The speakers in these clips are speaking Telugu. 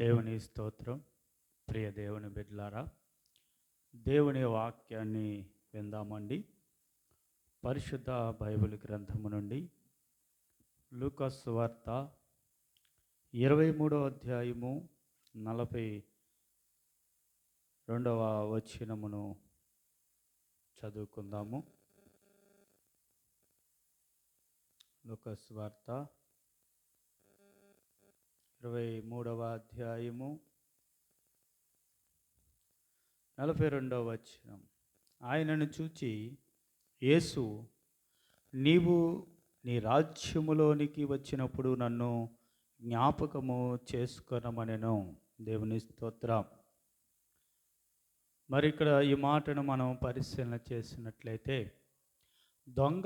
దేవుని స్తోత్రం. ప్రియ దేవుని బిడ్లారా దేవుని వాక్యాన్ని విందామండి. పరిశుద్ధ బైబిల్ గ్రంథము నుండి లూకస్ వార్త ఇరవై మూడో అధ్యాయము నలభై రెండవ వచనమును చదువుకుందాము. లూకస్ వార్త ఇరవై మూడవ అధ్యాయము. నలభై రెండవ వచనం. ఆయనను చూచి యేసు నీవు నీ రాజ్యములోనికి వచ్చినప్పుడు నన్ను జ్ఞాపకము చేసుకొనమనెను. దేవుని స్తోత్రం. మరి ఇక్కడ ఈ మాటను మనం పరిశీలన చేసినట్లయితే దొంగ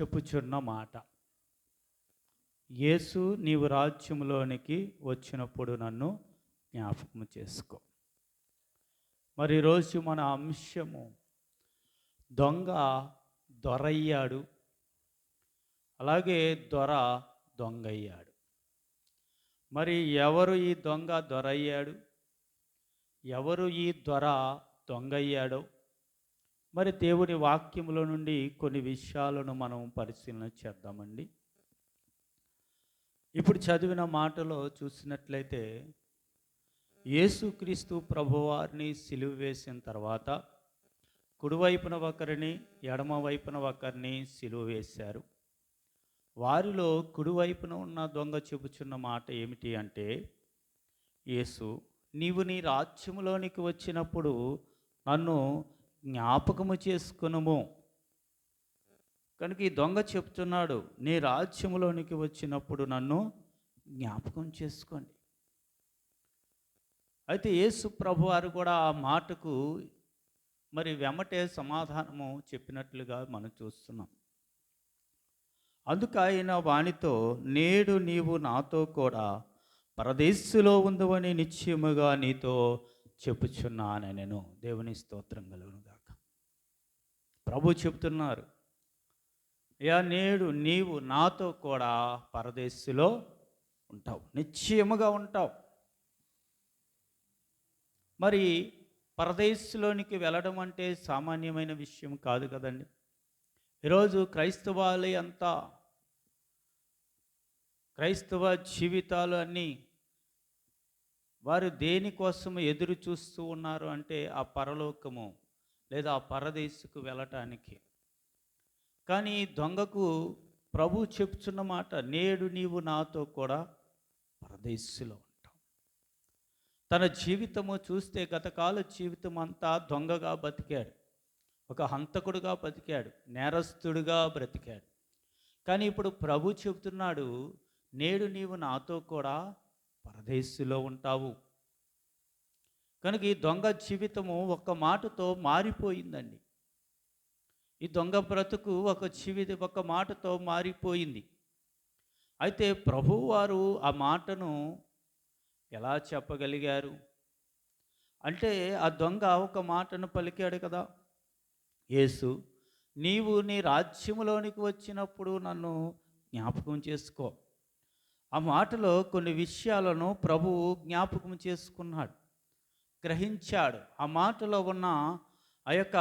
చెప్పుచున్న మాట. యేసు నీవు రాజ్యంలోనికి వచ్చినప్పుడు నన్ను జ్ఞాపకం చేసుకో. మరి ఈరోజు మన అంశము దొంగ దొరయ్యాడు. అలాగే దొర దొంగయ్యాడు. మరి ఎవరు ఈ దొంగ దొరయ్యాడు? ఎవరు ఈ దొర దొంగయ్యాడో? మరి దేవుని వాక్యంలో నుండి కొన్ని విషయాలను మనం పరిశీలన చేద్దామండి. ఇప్పుడు చదివిన మాటలో చూసినట్లయితే యేసుక్రీస్తు ప్రభువారిని సిలువ వేసిన తర్వాత కుడివైపున ఒకరిని ఎడమ వైపున ఒకరిని సిలువ వేశారు వారిలో కుడివైపున ఉన్న దొంగ చెబుచున్న మాట ఏమిటి అంటే యేసు నీవు నీ రాజ్యములోనికి వచ్చినప్పుడు నన్ను జ్ఞాపకము చేసుకునుము. కనుక ఈ దొంగ చెప్తున్నాడు నీ రాజ్యంలోనికి వచ్చినప్పుడు నన్ను జ్ఞాపకం చేసుకోండి. అయితే యేసు ప్రభు వారు కూడా ఆ మాటకు మరి వెమటే సమాధానము చెప్పినట్లుగా మనం చూస్తున్నాం. అందుకు ఆయన వానితో నేడు నీవు నాతో కూడా పరదేశులో ఉందవని నిశ్చయముగా నీతో చెప్పుచున్నాను నేను దేవుని స్తోత్రం కలుగునుగాక ప్రభు చెప్తున్నారు యా నేడు నీవు నాతో కూడా పరదేశులో ఉంటావు. నిశ్చయముగా ఉంటావు. మరి పరదేశంలోనికి వెళ్ళడం అంటే సామాన్యమైన విషయం కాదు కదండి. ఈరోజు క్రైస్తవాలు అంతా క్రైస్తవ జీవితాలు అన్నీ వారు దేనికోసం ఎదురు చూస్తూ ఉన్నారు అంటే ఆ పరలోకము లేదా ఆ పరదేశకు వెళ్ళటానికి. కానీ దొంగకు ప్రభు చెప్తున్న మాట నేడు నీవు నాతో కూడా పరదేశులో ఉంటావు. తన జీవితము చూస్తే గతకాల జీవితం అంతా దొంగగా బతికాడు. ఒక హంతకుడుగా బతికాడు నేరస్తుడుగా బ్రతికాడు. కానీ ఇప్పుడు ప్రభు చెబుతున్నాడు నేడు నీవు నాతో కూడా పరదేశులో ఉంటావు. కనుక ఈ దొంగ జీవితము ఒక మాటతో మారిపోయిందండి. ఈ దొంగ బ్రతుకు ఒక చివిది ఒక మాటతో మారిపోయింది. అయితే ప్రభువారు ఆ మాటను ఎలా చెప్పగలిగారు? అంటే ఆ దొంగ ఒక మాటను పలికాడు కదా యేసు నీవు నీ రాజ్యములోనికి వచ్చినప్పుడు నన్ను జ్ఞాపకం చేసుకో. ఆ మాటలో కొన్ని విషయాలను ప్రభువు జ్ఞాపకం చేసుకున్నాడు గ్రహించాడు. ఆ మాటలో ఉన్న ఆ యొక్క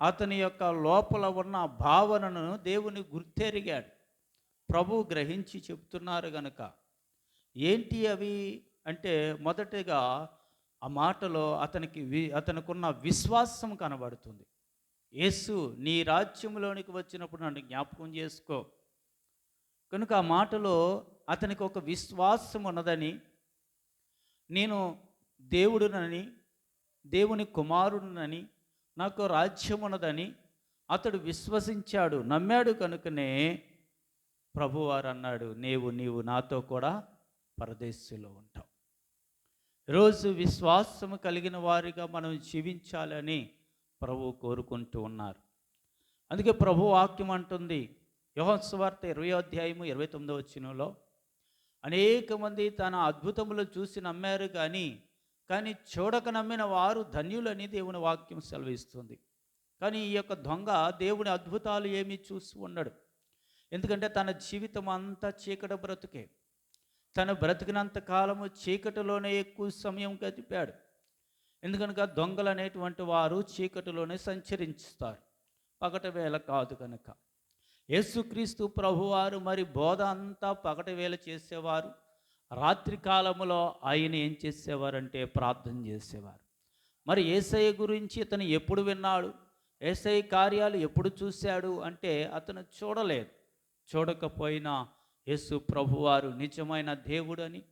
అతని యొక్క లోపల ఉన్న భావనను దేవుని గుర్తెరిగాడు. ప్రభు గ్రహించి చెప్తున్నారు గనుక ఏంటి అవి? అంటే మొదటగా ఆ మాటలో అతనికి వి అతనికున్న విశ్వాసం కనబడుతుంది. యేసు నీ రాజ్యంలోనికి వచ్చినప్పుడు నన్ను జ్ఞాపకం చేసుకో. కనుక ఆ మాటలో అతనికి ఒక విశ్వాసం ఉన్నదని నేను దేవుడునని దేవుని కుమారుడునని నాకు రాజ్యం ఉన్నదని అతడు విశ్వసించాడు నమ్మాడు కనుకనే ప్రభువారు అన్నాడు నీవు నీవు నాతో కూడా పరదేశంలో ఉంటావు. రోజు విశ్వాసము కలిగిన వారిగా మనం జీవించాలని ప్రభు కోరుకుంటూ ఉన్నారు. అందుకే ప్రభు వాక్యం అంటుంది యోహస్వార్త ఇరవై అధ్యాయము ఇరవై తొమ్మిదో వచ్చినలో అనేక మంది తన అద్భుతములు చూసి నమ్మారు కానీ కానీ చూడక నమ్మిన వారు ధన్యులని దేవుని వాక్యం సెలవిస్తుంది. కానీ ఈ యొక్క దొంగ దేవుని అద్భుతాలు ఏమీ చూసి ఉండడు. ఎందుకంటే తన జీవితం అంతా చీకటి బ్రతుకే. తను బ్రతికినంత కాలము చీకటిలోనే ఎక్కువ సమయం గడిపాడు. ఎందుకనగా దొంగలు అనేటువంటి వారు చీకటిలోనే సంచరించుతారు. పగట వేళ కాదు కనుక యేసుక్రీస్తు ప్రభువారు మరి బోధ అంతా పగట వేళ చేసేవారు. రాత్రి కాలములో ఆయన ఏం చేసేవారంటే ప్రార్థన చేసేవారు. మరి ఏసఐ గురించి ఇతను ఎప్పుడు విన్నాడు? ఏసఐ కార్యాలు ఎప్పుడు చూశాడు అంటే అతను చూడలేదు. చూడకపోయినా యేసు ప్రభువారు నిజమైన దేవుడని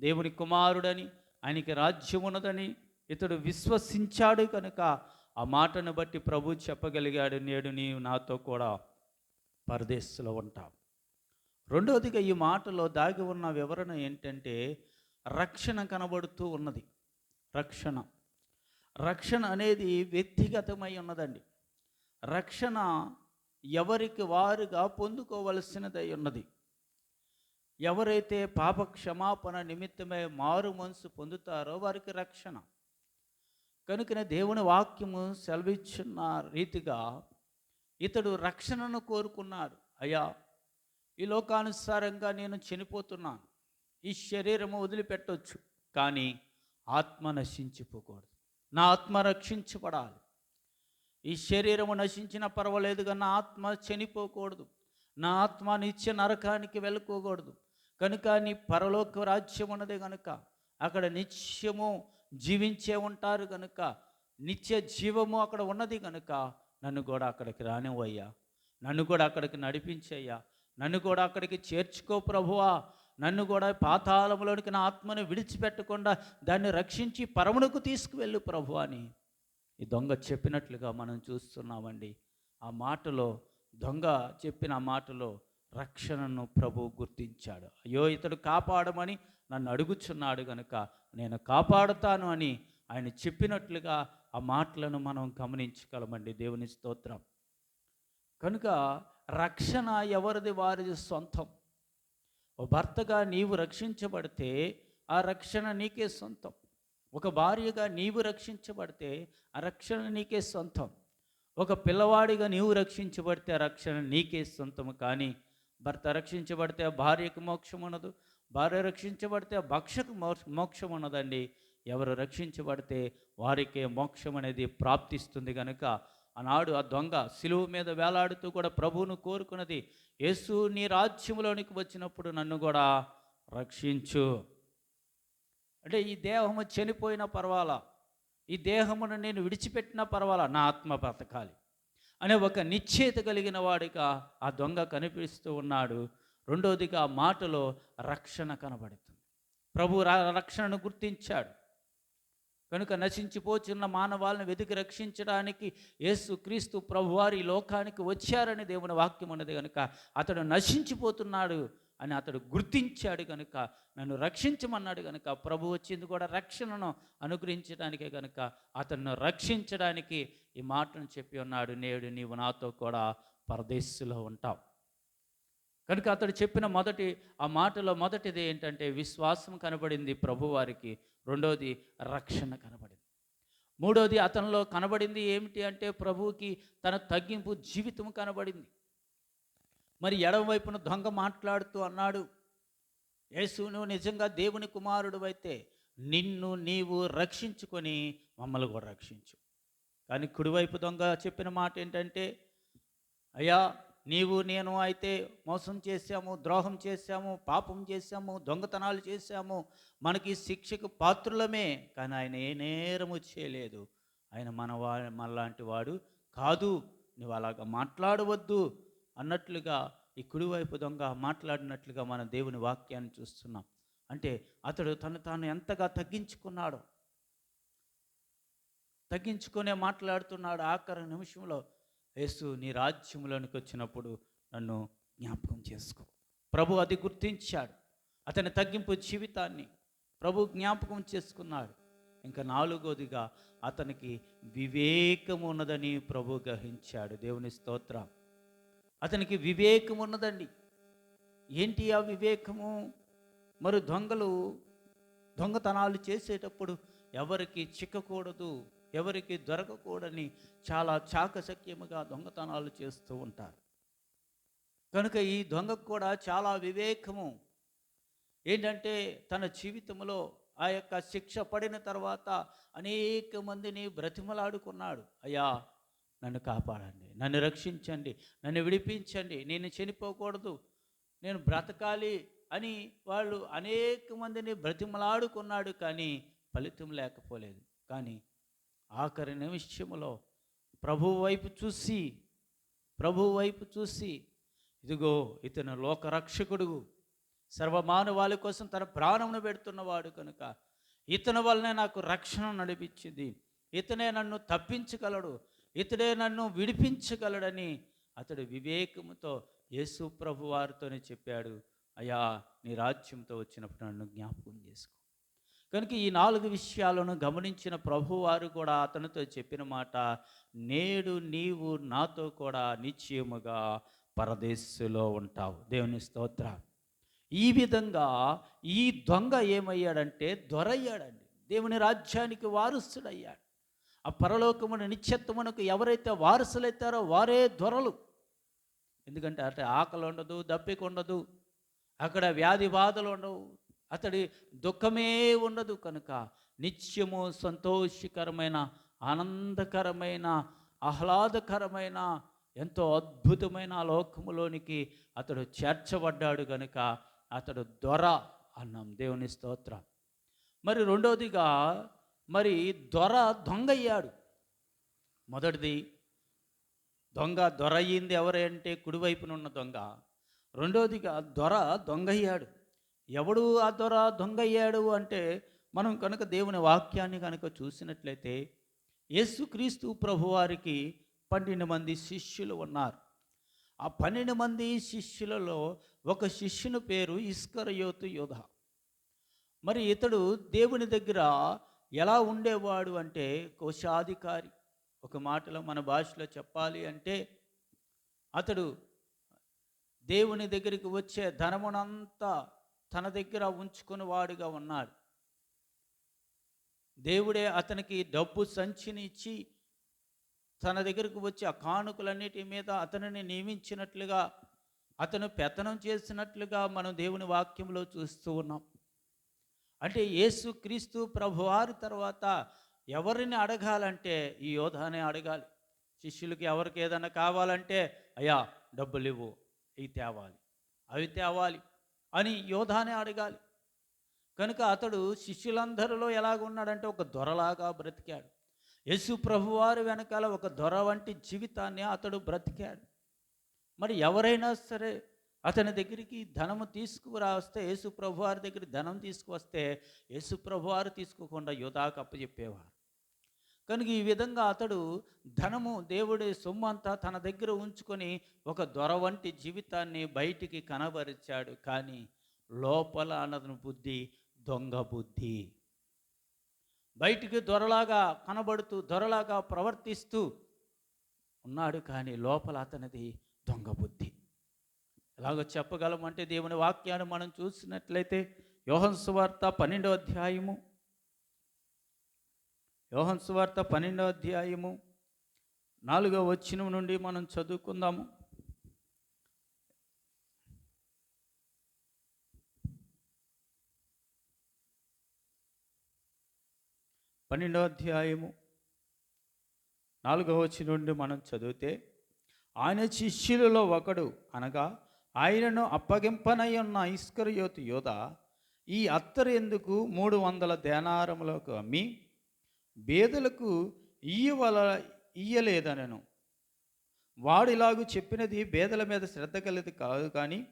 దేవుని కుమారుడని ఆయనకి రాజ్యం ఉన్నదని ఇతడు విశ్వసించాడు కనుక ఆ మాటను బట్టి ప్రభు చెప్పగలిగాడు నేడు నీవు నాతో కూడా పరదేశంలో ఉంటావు. రెండవదిగా ఈ మాటలో దాగి ఉన్న వివరణ ఏంటంటే రక్షణ కనబడుతూ ఉన్నది. రక్షణ. రక్షణ అనేది వ్యక్తిగతమై ఉన్నదండి. రక్షణ ఎవరికి వారుగా పొందుకోవలసినదై ఉన్నది. ఎవరైతే పాప క్షమాపణ నిమిత్తమై మారు మనసు పొందుతారో వారికి రక్షణ. కనుకనే దేవుని వాక్యము సెలవిచ్చున్న రీతిగా ఇతడు రక్షణను కోరుకున్నాడు. అయ్యా ఈ లోకానుసారంగా నేను చనిపోతున్నాను. ఈ శరీరము వదిలిపెట్టవచ్చు కానీ ఆత్మ నశించిపోకూడదు. నా ఆత్మ రక్షించబడాలి. ఈ శరీరము నశించిన పర్వాలేదు కానీ నా ఆత్మ చనిపోకూడదు. నా ఆత్మ నిత్య నరకానికి వెళ్ళకోకూడదు కనుక నీ పరలోక రాజ్యం ఉన్నది కనుక అక్కడ నిత్యము జీవించే ఉంటారు కనుక నిత్య జీవము అక్కడ ఉన్నది కనుక నన్ను కూడా అక్కడికి రానివయ్యా నన్ను కూడా అక్కడికి నడిపించయ్యా. నన్ను కూడా అక్కడికి చేర్చుకో ప్రభువా. నన్ను కూడా పాతాళంలోనికి నా ఆత్మను విడిచిపెట్టకుండా దాన్ని రక్షించి పరమునకు తీసుకువెళ్ళు ప్రభు అని ఈ దొంగ చెప్పినట్లుగా మనం చూస్తున్నామండి. ఆ మాటలో దొంగ చెప్పిన ఆ మాటలో రక్షణను ప్రభు గుర్తించాడు. అయ్యో ఇతడు కాపాడమని నన్ను అడుగుచున్నాడు గనుక నేను కాపాడుతాను అని ఆయన చెప్పినట్లుగా ఆ మాటలను మనం గమనించగలమండి. దేవుని స్తోత్రం. కనుక రక్షణ ఎవరిది వారిది సొంతం. ఓ భర్తగా నీవు రక్షించబడితే ఆ రక్షణ నీకే సొంతం. ఒక భార్యగా నీవు రక్షించబడితే ఆ రక్షణ నీకే సొంతం. ఒక పిల్లవాడిగా నీవు రక్షించబడితే ఆ రక్షణ నీకే సొంతము కానీ భర్త రక్షించబడితే ఆ భార్యకు మోక్షం ఉన్నదు భార్య రక్షించబడితే ఆ భక్షకు మోక్ష- మోక్షం ఉన్నదండి ఎవరు రక్షించబడితే వారికే మోక్షం అనేది ప్రాప్తిస్తుంది కనుక ఆనాడు ఆ దొంగ సిలువు మీద వేలాడుతూ కూడా ప్రభువును కోరుకున్నది యేసు నీ రాజ్యంలోనికి వచ్చినప్పుడు నన్ను కూడా రక్షించు. అంటే ఈ దేహము చనిపోయినా పర్వాలా? ఈ దేహమును నేను విడిచిపెట్టినా పర్వాలా? నా ఆత్మ బ్రతకాలి. అనే ఒక నిశ్చయిత కలిగిన వాడిగా ఆ దొంగ కనిపిస్తూ ఉన్నాడు. రెండోదిగా ఆ మాటలో రక్షణ కనబడుతుంది. ప్రభు రక్షణను గుర్తించాడు. కనుక నశించిపోచున్న మానవాళ్ళని వెతికి రక్షించడానికి యేసు క్రీస్తు ప్రభువారి లోకానికి వచ్చారని దేవుని వాక్యం ఉన్నది కనుక అతడు నశించిపోతున్నాడు అని అతడు గుర్తించాడు కనుక నన్ను రక్షించమన్నాడు కనుక ప్రభు వచ్చింది కూడా రక్షణను అనుగ్రహించడానికే కనుక అతన్ని రక్షించడానికి ఈ మాటను చెప్పి ఉన్నాడు నేడు నీవు నాతో కూడా పరదేశులో ఉంటావు. కనుక అతడు చెప్పిన మొదటి ఆ మాటలో మొదటిది ఏంటంటే విశ్వాసం కనబడింది ప్రభువారికి రెండోది రక్షణ కనబడింది. మూడోది అతనిలో కనబడింది ఏమిటి అంటే ప్రభువుకి తన తగ్గింపు జీవితం కనబడింది. మరి ఎడమవైపున దొంగ మాట్లాడుతూ అన్నాడు యేసును నిజంగా దేవుని కుమారుడు అయితే నిన్ను నీవు రక్షించుకొని మమ్మల్ని కూడా రక్షించు. కానీ కుడివైపు దొంగ చెప్పిన మాట ఏంటంటే అయ్యా నీవు నేను అయితే మోసం చేశాము ద్రోహం చేశాము పాపం చేశాము దొంగతనాలు చేశాము. మనకి శిక్షకు పాత్రులమే. కానీ ఆయన ఏ నేరము చేయలేదు. ఆయన మన వా మనలాంటి వాడు కాదు. నువ్వు అలాగా మాట్లాడవద్దు అన్నట్లుగా ఈ కుడివైపు దొంగ మాట్లాడినట్లుగా మన దేవుని వాక్యాన్ని చూస్తున్నాం. అంటే అతడు తను తాను ఎంతగా తగ్గించుకున్నాడో తగ్గించుకునే మాట్లాడుతున్నాడు ఆఖరి నిమిషంలో. యేసు నీ రాజ్యంలోనికి వచ్చినప్పుడు నన్ను జ్ఞాపకం చేసుకో. ప్రభు అది గుర్తించాడు. అతని తగ్గింపు జీవితాన్ని ప్రభు జ్ఞాపకం చేసుకున్నాడు. ఇంకా నాలుగోదిగా అతనికి వివేకం ఉన్నదని ప్రభు గ్రహించాడు. దేవుని స్తోత్రం. అతనికి వివేకం ఉన్నదండి. ఏంటి ఆ వివేకము? మరి దొంగలు దొంగతనాలు చేసేటప్పుడు ఎవరికి చిక్కకూడదు. ఎవరికి దొరకకూడని చాలా చాకచక్యముగా దొంగతనాలు చేస్తూ ఉంటారు. కనుక ఈ దొంగకు కూడా చాలా వివేకము. ఏంటంటే తన జీవితంలో ఆ యొక్క శిక్ష పడిన తర్వాత అనేక మందిని బ్రతిమలాడుకున్నాడు. అయ్యా నన్ను కాపాడండి నన్ను రక్షించండి నన్ను విడిపించండి నేను చనిపోకూడదు నేను బ్రతకాలి అని వాళ్ళు అనేక మందిని బ్రతిమలాడుకున్నాడు కానీ ఫలితం లేకపోలేదు. కానీ ఆఖరి నిమిషంలో ప్రభు వైపు చూసి ప్రభు వైపు చూసి ఇదిగో ఇతను లోకరక్షకుడు సర్వమానవాళి కోసం తన ప్రాణమును పెడుతున్నవాడు కనుక ఇతని వల్లనే నాకు రక్షణ నడిపించింది. ఇతనే నన్ను తప్పించగలడు ఇతడే నన్ను విడిపించగలడని అతడు వివేకముతో యేసు ప్రభు వారితోనే చెప్పాడు. అయ్యా నీ రాజ్యంతో వచ్చినప్పుడు నన్ను జ్ఞాపకం చేసుకో. కనుక ఈ నాలుగు విషయాలను గమనించిన ప్రభువారు కూడా అతనితో చెప్పిన మాట నేడు నీవు నాతో కూడా నిశ్చయముగా పరదేశులో ఉంటావు. దేవుని స్తోత్ర ఈ విధంగా ఈ దొంగ ఏమయ్యాడంటే దొరయ్యాడండి. దేవుని రాజ్యానికి వారసుడయ్యాడు. ఆ పరలోకమున నిత్యత్వమునకు ఎవరైతే వారసులైతారో వారే దొరలు. ఎందుకంటే అంటే ఆకలి ఉండదు దప్పిక ఉండదు అక్కడ వ్యాధి బాధలు ఉండవు అతడి దుఃఖమే ఉండదు కనుక నిత్యము సంతోషకరమైన ఆనందకరమైన ఆహ్లాదకరమైన ఎంతో అద్భుతమైన లోకములోనికి అతడు చేర్చబడ్డాడు కనుక అతడు దొర అన్నాం దేవుని స్తోత్రం. మరి రెండవదిగా మరి దొర దొంగయ్యాడు. మొదటిది దొంగ దొర అయ్యింది ఎవరంటే కుడివైపున ఉన్న దొంగ. రెండవదిగా దొర దొంగయ్యాడు. ఎవడు ఆ దొర దొంగయ్యాడు అంటే మనం కనుక దేవుని వాక్యాన్ని కనుక చూసినట్లయితే యేసుక్రీస్తు ప్రభువారికి పన్నెండు మంది శిష్యులు ఉన్నారు. ఆ పన్నెండు మంది శిష్యులలో ఒక శిష్యుని పేరు ఇస్కరయోతు యోధ. మరి ఇతడు దేవుని దగ్గర ఎలా ఉండేవాడు అంటే కోశాధికారి. ఒక మాటలో మన భాషలో చెప్పాలి అంటే అతడు దేవుని దగ్గరికి వచ్చే ధనమునంతా తన దగ్గర ఉంచుకుని వాడుగా ఉన్నాడు దేవుడే అతనికి డబ్బు సంచిని ఇచ్చి తన దగ్గరకు వచ్చి ఆ కానుకలన్నిటి మీద అతనిని నియమించినట్లుగా అతను పెత్తనం చేసినట్లుగా మనం దేవుని వాక్యంలో చూస్తూ ఉన్నాం. అంటే యేసు క్రీస్తు ప్రభువారి తర్వాత ఎవరిని అడగాలంటే ఈ యోధానే అడగాలి. శిష్యులకి ఎవరికి ఏదైనా కావాలంటే అయ్యా డబ్బులు ఇవ్వు ఇవి తేవాలి. అవి తేవాలి. అని యోధానే అడగాలి. కనుక అతడు శిష్యులందరిలో ఎలాగున్నాడంటే ఒక దొరలాగా బ్రతికాడు. యేసు ప్రభువారి వెనకాల ఒక దొర వంటి జీవితాన్ని అతడు బ్రతికాడు. మరి ఎవరైనా సరే అతని దగ్గరికి ధనము తీసుకురా వస్తే యేసు ప్రభువారి దగ్గర ధనం తీసుకువస్తే యేసు ప్రభువారు తీసుకోకుండా యోధాకు అప్పచెప్పేవారు కనుక ఈ విధంగా అతడు ధనము దేవుడి సొమ్ము అంతా తన దగ్గర ఉంచుకొని ఒక దొర వంటి జీవితాన్ని బయటికి కనబరిచాడు. కానీ లోపల అన్నది బుద్ధి దొంగ బుద్ధి. బయటికి దొరలాగా కనబడుతూ దొరలాగా ప్రవర్తిస్తూ ఉన్నాడు. కానీ లోపల అతనిది దొంగ బుద్ధి. ఎలాగో చెప్పగలమంటే దేవుని వాక్యాన్ని మనం చూసినట్లయితే యోహన్ సువార్త పన్నెండో అధ్యాయము యోహన్ సువార్త పన్నెండో అధ్యాయము నాలుగో వచ్చిన నుండి మనం చదువుకుందాము. పన్నెండో అధ్యాయము నాలుగవ వచ్చి నుండి మనం చదివితే ఆయన శిష్యులలో ఒకడు అనగా ఆయనను అప్పగింపనై ఉన్న ఇస్కరియోతు యోధ ఈ అత్తరు ఎందుకు మూడు వందల దేనారములకు అమ్మి బేదలకు ఇయ్యవల ఇయ్యలేదనను వాడు ఇలాగూ చెప్పినది బేదల మీద శ్రద్ధ కలిది కాదు కానీ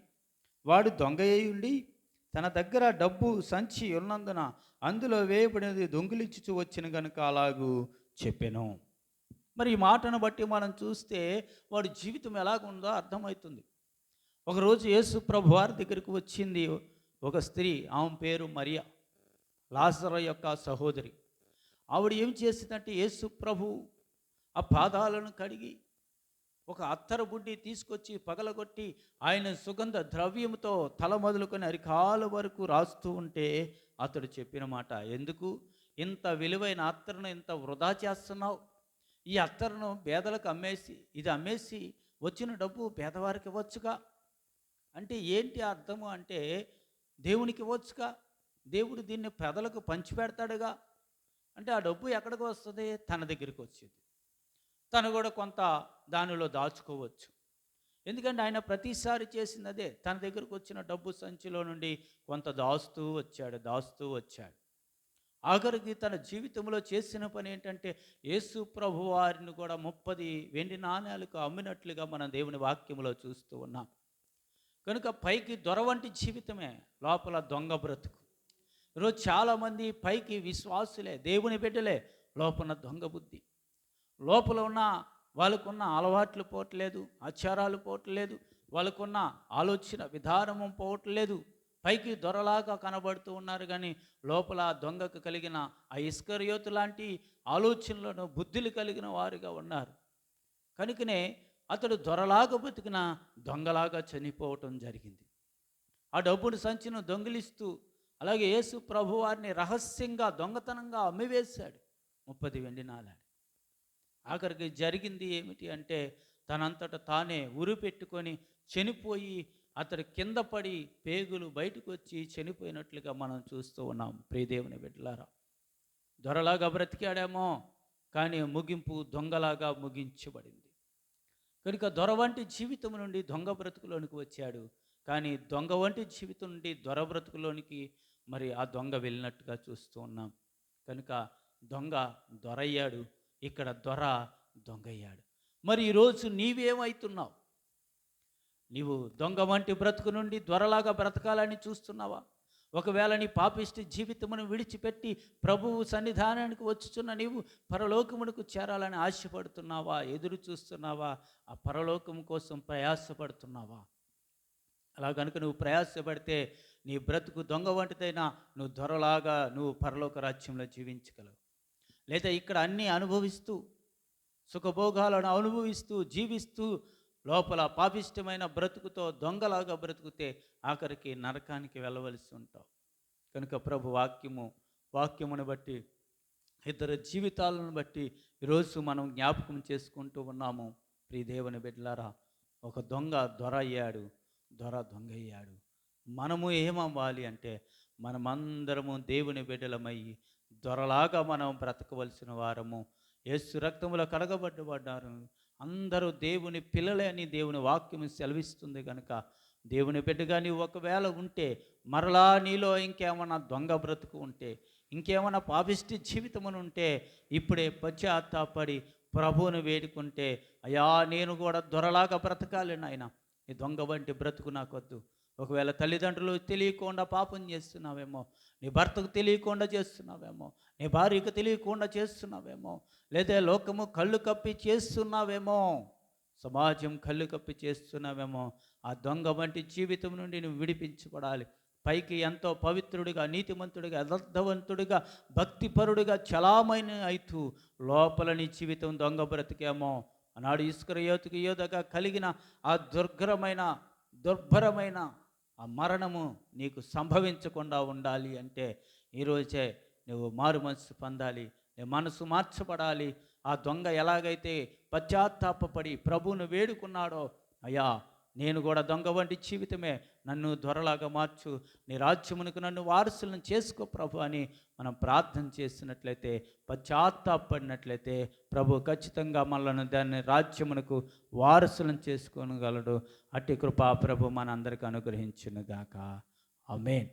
వాడు దొంగ ఉండి తన దగ్గర డబ్బు సంచి ఉన్నందున అందులో వేయబడినది దొంగిలించుచు వచ్చిన గనుక అలాగూ చెప్పాను. మరి ఈ మాటను బట్టి మనం చూస్తే వాడి జీవితం ఎలాగుందో అర్థమవుతుంది. ఒకరోజు యేసు ప్రభు వారి దగ్గరికి వచ్చింది ఒక స్త్రీ ఆమె పేరు మరియా లాసర యొక్క సహోదరి. ఆవిడ ఏం చేసిందంటే యేసు ప్రభు ఆ పాదాలను కడిగి ఒక అత్తర బుడ్డి తీసుకొచ్చి పగలగొట్టి ఆయన సుగంధ ద్రవ్యంతో తల మొదలుకొని అరికాల వరకు రాస్తూ ఉంటే అతడు చెప్పిన మాట ఎందుకు? ఇంత విలువైన అత్తరును ఇంత వృధా చేస్తున్నావు? ఈ అత్తరును పేదలకు అమ్మేసి ఇది అమ్మేసి వచ్చిన డబ్బు పేదవారికి ఇవ్వచ్చుగా? అంటే ఏంటి అర్థము అంటే దేవునికి ఇవ్వచ్చుగా? దేవుడు దీన్ని పెదలకు పంచిపెడతాడుగా? అంటే ఆ డబ్బు ఎక్కడికి వస్తుంది? తన దగ్గరికి వచ్చేది. తను కూడా కొంత దానిలో దాచుకోవచ్చు. ఎందుకంటే ఆయన ప్రతిసారి చేసినదే తన దగ్గరకు వచ్చిన డబ్బు సంచిలో నుండి కొంత దాస్తూ వచ్చాడు దాస్తూ వచ్చాడు. ఆఖరికి తన జీవితంలో చేసిన పని ఏంటంటే యేసు ప్రభు వారిని కూడా ముప్పది వెండి నాణ్యాలకు అమ్మినట్లుగా మనం దేవుని వాక్యంలో చూస్తూ ఉన్నాం. కనుక పైకి దొర వంటి జీవితమే లోపల దొంగ బ్రతుకు. ఈరోజు చాలామంది పైకి విశ్వాసులే దేవుని బిడ్డలే లోపల దొంగ బుద్ధి. లోపల ఉన్న వాళ్ళకున్న అలవాట్లు పోవట్లేదు ఆచారాలు పోవట్లేదు వాళ్ళకున్న ఆలోచన విధానము పోవట్లేదు. పైకి దొరలాగా కనబడుతూ ఉన్నారు కానీ లోపల దొంగకు కలిగిన ఆ ఇస్కర్యోతు లాంటి ఆలోచనలను బుద్ధులు కలిగిన వారుగా ఉన్నారు. కనుకనే అతడు దొరలాగా బతికిన దొంగలాగా చనిపోవటం జరిగింది. ఆ డబ్బును సంచిను దొంగిలిస్తూ అలాగే యేసు ప్రభు వారిని రహస్యంగా దొంగతనంగా అమ్మివేశాడు ముప్పది వెండి నాలాడు ఆఖరికి జరిగింది ఏమిటి అంటే తనంతట తానే ఉరి పెట్టుకొని చనిపోయి అతడు కింద పడి పేగులు బయటకు వచ్చి చనిపోయినట్లుగా మనం చూస్తూ ఉన్నాం. ప్రియదేవుని బిడ్డలారా దొరలాగా బ్రతికాడేమో కానీ ముగింపు దొంగలాగా ముగించబడింది. కనుక దొర వంటి జీవితం నుండి దొంగ బ్రతుకులోనికి వచ్చాడు. కానీ దొంగ వంటి జీవితం నుండి దొర బ్రతుకులోనికి మరి ఆ దొంగ వెళ్ళినట్టుగా చూస్తూ ఉన్నాం. కనుక దొంగ దొరయ్యాడు. ఇక్కడ దొర దొంగయ్యాడు. మరి ఈరోజు నీవేమవుతున్నావు నీవు దొంగ వంటి బ్రతుకు నుండి దొరలాగా బ్రతకాలని చూస్తున్నావా? ఒకవేళ నీ పాపిష్టి జీవితమును విడిచిపెట్టి ప్రభువు సన్నిధానానికి వచ్చుచున్న నీవు పరలోకమునకు చేరాలని ఆశపడుతున్నావా? ఎదురు చూస్తున్నావా? ఆ పరలోకము కోసం ప్రయాసపడుతున్నావా? అలా కనుక నువ్వు ప్రయాసపడితే నీ బ్రతుకు దొంగ వంటిదైనా నువ్వు దొరలాగా నువ్వు పరలోక రాజ్యంలో జీవించగలవు. లేదా ఇక్కడ అన్నీ అనుభవిస్తూ సుఖభోగాలను అనుభవిస్తూ జీవిస్తూ లోపల పాపిష్టమైన బ్రతుకుతో దొంగలాగా బ్రతుకుతే ఆఖరికి నరకానికి వెళ్ళవలసి ఉంటావు. కనుక ప్రభు వాక్యము వాక్యమును బట్టి ఇద్దరు జీవితాలను బట్టి ఈరోజు మనం జ్ఞాపకం చేసుకుంటూ ఉన్నాము. ప్రియదేవుని బిడ్డలారా ఒక దొంగ దొర అయ్యాడు దొర దొంగ అయ్యాడు మనము ఏమవ్వాలి అంటే మనమందరము దేవుని బిడ్డలమయ్యి దొరలాగా మనం బ్రతకవలసిన వారము. యేసు రక్తములో కడగబడ్డబడ్డారు. అందరూ దేవుని పిల్లలే అని దేవుని వాక్యం సెలవిస్తుంది కనుక దేవుని బిడ్డగా నీవు ఒకవేళ ఉంటే మరలా నీలో ఇంకేమైనా దొంగ బ్రతుకు ఉంటే ఇంకేమైనా పాపిష్టి జీవితమును ఉంటే ఇప్పుడే పశ్చాత్తాపడి ప్రభువును వేడుకుంటే అయ్యా నేను కూడా దొరలాగా బ్రతకాలి నాయన. ఈ దొంగ వంటి బ్రతుకు నాకొద్దు. ఒకవేళ తల్లిదండ్రులు తెలియకుండా పాపం చేస్తున్నావేమో నీ భర్తకు తెలియకుండా చేస్తున్నావేమో నీ భార్యకు తెలియకుండా చేస్తున్నావేమో లేదా లోకము కళ్ళు కప్పి చేస్తున్నావేమో సమాజం కళ్ళు కప్పి చేస్తున్నావేమో ఆ దొంగ వంటి జీవితం నుండి నువ్వు విడిపించబడాలి. పైకి ఎంతో పవిత్రుడిగా నీతిమంతుడిగా యథార్థవంతుడిగా భక్తిపరుడిగా చలామైన అయితూ లోపల నీ జీవితం దొంగ బ్రతికేమో ఆనాడు ఇసుకర యోతికి యోధగా కలిగిన ఆ దుర్ఘరమైన దుర్భరమైన ఆ మరణము నీకు సంభవించకుండా ఉండాలి అంటే ఈరోజే నువ్వు మారు మనసు పొందాలి నీ మనసు మార్చబడాలి. ఆ దొంగ ఎలాగైతే పశ్చాత్తాపడి ప్రభువును వేడుకున్నాడో అయ్యా నేను కూడా దొంగ వంటి జీవితమే నన్ను దొరలాగా మార్చు. నీ రాజ్యమునకు నన్ను వారసులను చేసుకో ప్రభు అని మనం ప్రార్థన చేసినట్లయితే పశ్చాత్తాపడినట్లయితే ప్రభు ఖచ్చితంగా మనల్ని దాన్ని రాజ్యమునకు వారసులను చేసుకోనగలడు. అట్టి కృపా ప్రభు మనందరికీ అనుగ్రహించునుగాక. అమేన్